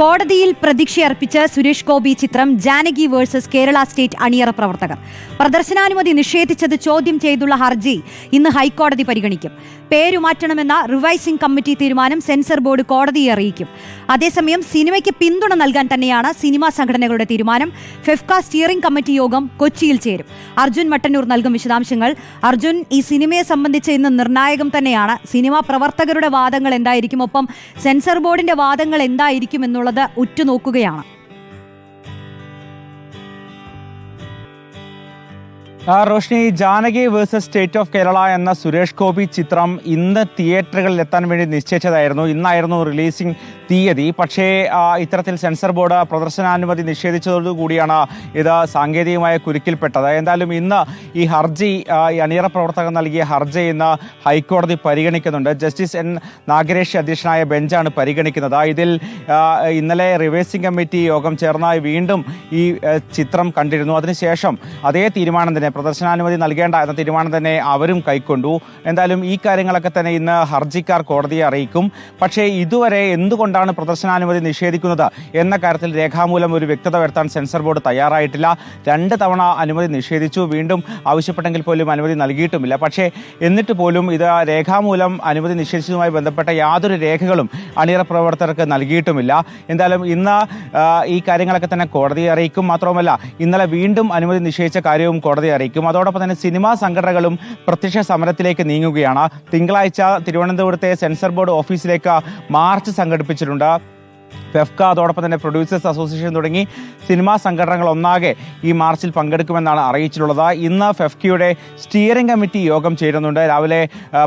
കോടതിയിൽ പ്രതീക്ഷയർപ്പിച്ച് സുരേഷ് ഗോപി ചിത്രം Janaki versus Kerala state അണിയറ പ്രവർത്തകർ. പ്രദർശനാനുമതി നിഷേധിച്ചത് ചോദ്യം ചെയ്തുള്ള ഹർജി ഇന്ന് ഹൈക്കോടതി പരിഗണിക്കും. പേരുമാറ്റണമെന്ന റിവൈസിംഗ് കമ്മിറ്റി തീരുമാനം സെൻസർ ബോർഡ് കോടതിയെ അറിയിക്കും. അതേസമയം സിനിമയ്ക്ക് പിന്തുണ നൽകാൻ തന്നെയാണ് സിനിമാ സംഘടനകളുടെ തീരുമാനം. ഫെഫ്ക സ്റ്റിയറിംഗ് കമ്മിറ്റി യോഗം കൊച്ചിയിൽ ചേരും. അർജുൻ മട്ടന്നൂർ നൽകും വിശദാംശങ്ങൾ. അർജുൻ ഈ സിനിമയെ സംബന്ധിച്ച് ഇന്ന് നിർണായകം തന്നെയാണ്. സിനിമാ പ്രവർത്തകരുടെ വാദങ്ങൾ എന്തായിരിക്കും? ഒപ്പം സെൻസർ ബോർഡിന്റെ വാദങ്ങൾ എന്തായിരിക്കും എന്നുള്ളത് ഉറ്റുനോക്കുകയാണ് Roshni Janaki versus state of Kerala എന്ന സുരേഷ് ഗോപി ചിത്രം ഇന്ന് തിയേറ്ററുകളിൽ എത്താൻ വേണ്ടി നിശ്ചയിച്ചതായിരുന്നു. ഇന്നായിരുന്നു റിലീസിംഗ് തീയതി. പക്ഷേ ഇത്തരത്തിൽ സെൻസർ ബോർഡ് പ്രദർശനാനുമതി നിഷേധിച്ചതോടുകൂടിയാണ് ഇത് സാങ്കേതികമായ കുരുക്കിൽപ്പെട്ടത്. എന്തായാലും ഇന്ന് ഈ ഹർജി അണിയറ പ്രവർത്തകർ നൽകിയ ഹർജി ഇന്ന് ഹൈക്കോടതി പരിഗണിക്കുന്നുണ്ട്. Justice N. നാഗരേഷ് അധ്യക്ഷനായ ബെഞ്ചാണ് പരിഗണിക്കുന്നത്. ഇതിൽ ഇന്നലെ റിവേഴ്സിംഗ് കമ്മിറ്റി യോഗം ചേർന്നായി വീണ്ടും ഈ ചിത്രം കണ്ടിരുന്നു. അതിനുശേഷം അതേ തീരുമാനം തന്നെ പ്രദർശനാനുമതി നൽകേണ്ട എന്ന തീരുമാനം തന്നെ അവരും കൈക്കൊണ്ടു. എന്തായാലും ഈ കാര്യങ്ങളൊക്കെ തന്നെ ഇന്ന് ഹർജിക്കാർ കോടതിയെ അറിയിക്കും. പക്ഷേ ഇതുവരെ എന്തുകൊണ്ടാണ് പ്രദർശനാനുമതി നിഷേധിക്കുന്നത് എന്ന കാര്യത്തിൽ രേഖാമൂലം ഒരു വ്യക്തത വരുത്താൻ സെൻസർ ബോർഡ് തയ്യാറായിട്ടില്ല. രണ്ട് തവണ അനുമതി നിഷേധിച്ചു. വീണ്ടും ആവശ്യപ്പെട്ടെങ്കിൽ പോലും അനുമതി നൽകിയിട്ടുമില്ല. പക്ഷേ എന്നിട്ട് പോലും ഇത് രേഖാമൂലം അനുമതി നിഷേധിച്ചതുമായി ബന്ധപ്പെട്ട യാതൊരു രേഖകളും അണിയറ പ്രവർത്തകർക്ക് നൽകിയിട്ടുമില്ല. എന്തായാലും ഇന്ന് ഈ കാര്യങ്ങളൊക്കെ തന്നെ കോടതിയെ അറിയിക്കും. മാത്രവുമല്ല ഇന്നലെ വീണ്ടും അനുമതി നിഷേധിച്ച കാര്യവും കോടതി അറിയിക്കും അതോടൊപ്പം തന്നെ സിനിമാ സംഘടനകളും പ്രത്യക്ഷ സമരത്തിലേക്ക് നീങ്ങുകയാണ്. തിങ്കളാഴ്ച തിരുവനന്തപുരത്തെ സെൻസർ ബോർഡ് ഓഫീസിലേക്ക് മാർച്ച് സംഘടിപ്പിച്ചിട്ടുണ്ട്. ഫെഫ്ക അതോടൊപ്പം തന്നെ പ്രൊഡ്യൂസേഴ്സ് അസോസിയേഷൻ തുടങ്ങി സിനിമാ സംഘടനകൾ ഒന്നാകെ ഈ മാർച്ചിൽ പങ്കെടുക്കുമെന്നാണ് അറിയിച്ചിട്ടുള്ളത്. ഇന്ന് ഫെഫ്കയുടെ സ്റ്റിയറിംഗ് കമ്മിറ്റി യോഗം ചേരുന്നുണ്ട്. രാവിലെ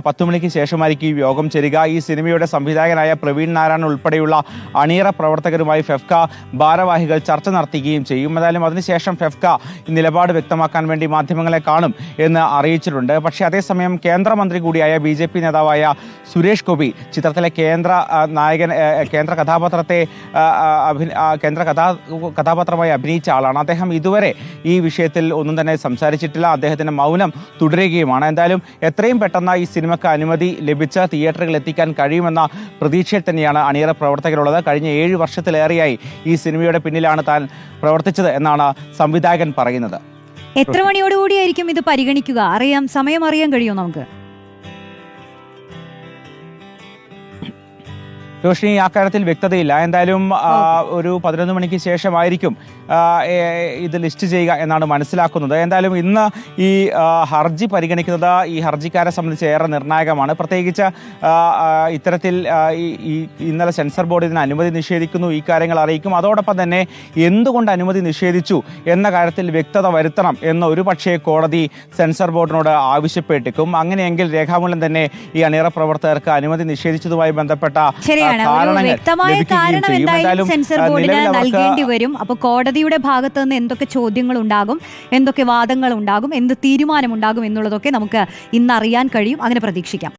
പത്ത് മണിക്ക് ശേഷമായിരിക്കും യോഗം ചേരുക. ഈ സിനിമയുടെ സംവിധായകനായ പ്രവീൺ നാരായണൻ ഉൾപ്പെടെയുള്ള അണിയറ പ്രവർത്തകരുമായി ഫെഫ്ക ഭാരവാഹികൾ ചർച്ച നടത്തുകയും ചെയ്യും. എന്തായാലും അതിനുശേഷം ഫെഫ്ക നിലപാട് വ്യക്തമാക്കാൻ വേണ്ടി മാധ്യമങ്ങളെ കാണും എന്ന് അറിയിച്ചിട്ടുണ്ട്. പക്ഷേ അതേസമയം കേന്ദ്രമന്ത്രി കൂടിയായ ബി നേതാവായ സുരേഷ് ഗോപി ചിത്രത്തിലെ കേന്ദ്ര നായകൻ കേന്ദ്ര കഥാപാത്രത്തെ ആ, അഭിന അഭി- കേന്ദ്ര കഥാ കഥാപാത്രമായി അഭിനയിച്ച ആളാണ്. അദ്ദേഹം ഇതുവരെ ഈ വിഷയത്തിൽ ഒന്നും തന്നെ സംസാരിച്ചിട്ടില്ല. അദ്ദേഹത്തിന്റെ മൗനം തുടരുകയുമാണ്. എന്തായാലും എത്രയും പെട്ടെന്ന് ഈ സിനിമയ്ക്ക് അനുമതി ലഭിച്ച തിയേറ്ററുകളിൽ എത്തിക്കാൻ കഴിയുമെന്ന പ്രതീക്ഷയിൽ തന്നെയാണ് അണിയറ പ്രവർത്തകരുള്ളത്. കഴിഞ്ഞ ഏഴ് വർഷത്തിലേറെയായി ഈ സിനിമയുടെ പിന്നിലാണ് താൻ പ്രവർത്തിച്ചത് എന്നാണ് സംവിധായകൻ പറയുന്നത്. എത്ര മണിയോടുകൂടിയായിരിക്കും ഇത് പരിഗണിക്കുക? അറിയാം സമയം അറിയാൻ കഴിയുമോ നമുക്ക്? റോഷിനി ആ കാര്യത്തിൽ വ്യക്തതയില്ല. എന്തായാലും ഒരു പതിനൊന്ന് മണിക്ക് ശേഷമായിരിക്കും ഇത് ലിസ്റ്റ് ചെയ്യുക എന്നാണ് മനസ്സിലാക്കുന്നത്. എന്തായാലും ഇന്ന് ഈ ഹർജി പരിഗണിക്കുന്നത് ഈ ഹർജിക്കാരെ സംബന്ധിച്ച് ഏറെ നിർണായകമാണ്. പ്രത്യേകിച്ച് ഇത്തരത്തിൽ ഈ ഇന്നലെ സെൻസർ ബോർഡ് ഇതിന് അനുമതി നിഷേധിക്കുന്നു ഈ കാര്യങ്ങൾ അറിയിക്കും. അതോടൊപ്പം തന്നെ എന്തുകൊണ്ട് അനുമതി നിഷേധിച്ചു എന്ന കാര്യത്തിൽ വ്യക്തത വരുത്തണം എന്ന് ഒരു പക്ഷേ കോടതി സെൻസർ ബോർഡിനോട് ആവശ്യപ്പെട്ടേക്കും അങ്ങനെയെങ്കിൽ രേഖാമൂലം തന്നെ ഈ അണിയറ പ്രവർത്തകർക്ക് അനുമതി നിഷേധിച്ചതുമായി ബന്ധപ്പെട്ട ശരിയാണ് വ്യക്തമായ കാരണം. എന്തായാലും എന്തായാലും, സെൻസർ ബോർഡിന് നൽകേണ്ടി വരും. അപ്പൊ കോടതിയുടെ ഭാഗത്ത് നിന്ന് എന്തൊക്കെ ചോദ്യങ്ങൾ ഉണ്ടാകും എന്തൊക്കെ വാദങ്ങൾ ഉണ്ടാകും എന്ത് തീരുമാനം ഉണ്ടാകും എന്നുള്ളതൊക്കെ നമുക്ക് ഇന്ന് അറിയാൻ കഴിയും. അങ്ങനെ പ്രതീക്ഷിക്കാം.